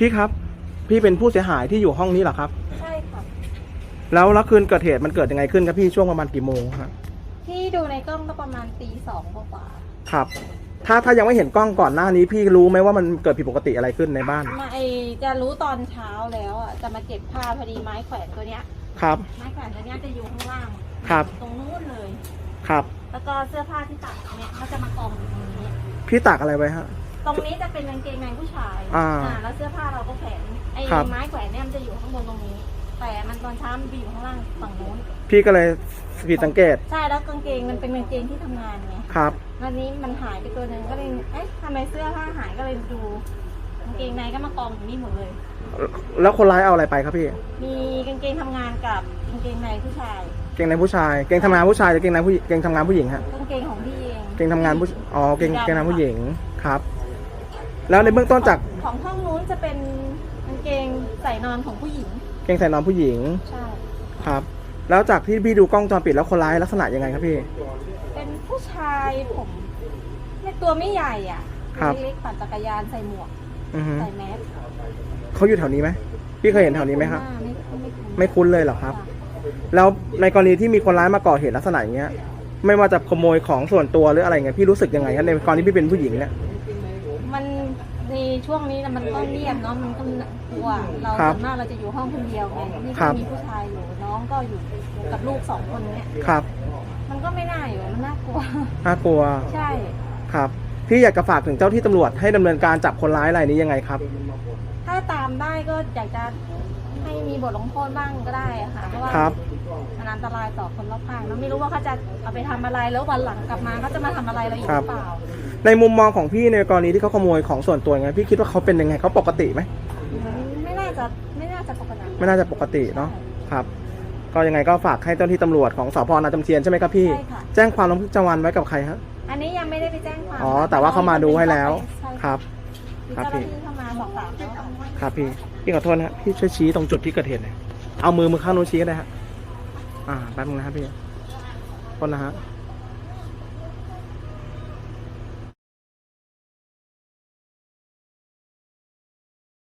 พี่ครับ พี่เป็นผู้เสียหายที่อยู่ห้องนี้เหรอครับ ใช่ค่ะ แล้วแล้วคืนเกิดเหตุมันเกิดยังไงขึ้นครับพี่ช่วงประมาณกี่โมงครับที่ดูในกล้องก็ประมาณตีสองกว่าครับ ถ้าถ้ายังไม่เห็นกล้องก่อนหน้านี้ พี่รู้ไหมว่ามันเกิดผิดปกติอะไรขึ้นในบ้าน ๆมาไอจะรู้ตอนเช้าแล้วอะจะมาเก็บผ้าพอดีไม้แขวนตัวเนี้ย ครับ ไม้แขวนตัวเนี้ยจะอยู่ข้างล่างครับ ตรงนู้นเลย ครับ แล้วก็เสื้อผ้าที่ตักเนี่ยเขาจะมากองอยู่ตรงนี้ พี่ตากอะไรไว้ฮะ ตรงนี้จะเป็นกางเกงในผู้ชายอ่าแล้วเสื้อผ้าเราก็แขวนไอ้ครับ ไม้แขวนเนี่ยมันจะอยู่ข้างบนตรงนี้ แต่มันตอนเช้ามันไปอยู่ข้างล่างฝั่งนู้น พี่ก็เลยผิดสังเกตใช่แล้วกางเกงมันเป็นกางเกงที่ทำงานไงครับ วันนี้มันหายไปตัวหนึ่งก็เลย เอ๊ะทำไมเสื้อผ้าหายก็เลยดูกางเกงในก็มากองอยู่นี่หมดเลย แล้วคนร้ายเอาอะไรไปครับพี่มีกางเกงทำงานกับกางเกงในผู้ชาย เกงในผู้ชาย เกงทำงานผู้ชายหรือเกงในผู้เกงทำงานผู้หญิงฮะกางเกงของพี่เอง เกงทำงานผู้อ๋อเกงเกงทำงานผู้หญิงครับ แล้วในเบื้องต้นจากของห้องนู้นจะเป็นกางเกงใส่นอนของผู้หญิง เกงใส่นอนผู้หญิงใช่ ครับ แล้วจากที่พี่ดูกล้องวงจรปิดแล้วคนร้ายลักษณะยังไงครับพี่ เป็นผู้ชายผมไม่ตัวไม่ใหญ่อะครับ เล็กๆปั่นจักรยานใส่หมวกอือฮึใส่แมสเขาอยู่แถวนี้ไหมพี่เคยเห็นแถวนี้ไหมครับ ไม่คุ้นไม่คุ้นไม่คุ้นเลยเหรอครับะแล้วในกรณีที่มีคนร้ายมาก่อเหตุลักษณะอย่างเงี้ย ไม่ว่าจะขโมยของส่วนตัวหรืออะไรเงี้ยพี่รู้สึกยังไงครับในกรณีที่พี่เป็นผู้หญิงเนี่ยมันใน ช่วงนี้นะมันก็เงียบเนาะมันก็กลัวเราครับส่วนมากเราจะอยู่ห้องคนเดียวไงนี่ครัก็บ มีผู้ชายอยู่น้องก็อยู่กับลูกสองคนเนี้ยครับมันก็ไม่น่าอยู่มันน่ากลัว น่ากลัวใช่ ครับพี่อยากจะฝากถึงเจ้าที่ตำรวจให้ดำเนินการจับคนร้ายรายนี้ยังไงครับ ถ้าตามได้ก็อยากจะ ให้มีบทลงโทษบ้างก็ได้อะค่ะ เพราะว่าครับมันอันตรายต่อคนรอบข้างเราไม่รู้ว่าเขาจะเอาไปทำอะไรแล้ววันหลังกลับมาเขาจะมาทำอะไรเราอีกหรือเปล่า ในมุมมองของพี่ในกรณีที่เขาขโมยของส่วนตัวยังไงพี่คิดว่าเขาเป็นยังไงเขาปกติไหมไม่น่าจะไม่น่าจะปกติไม่น่าจะปกติเนาะครับ ก็ยังไงก็ฝากให้เจ้าหน้าที่ตำรวจของสพนาจำเทียนใช่ไหมครับพี่ ใช่ค่ะ แจ้งความลงบันทึกประจำวันไว้กับใครฮะ อันนี้ยังไม่ได้ไปแจ้งความอ๋อแต่ว่าเขามาดูให้แล้ว ใช่ครับมี ครับเจ้าหพี่น้าที่เข้ามาสอบถามแล้วค่ะครับพี่พี่ขอโทษนะฮะพี่ช่วยชี้ตรงจุดที่เกิดเหตุหน่อยเอามือมือข้างโน้นชี้ก็ได้ฮะอ่าแป๊บนึงนะครับพี่โทษนะฮะ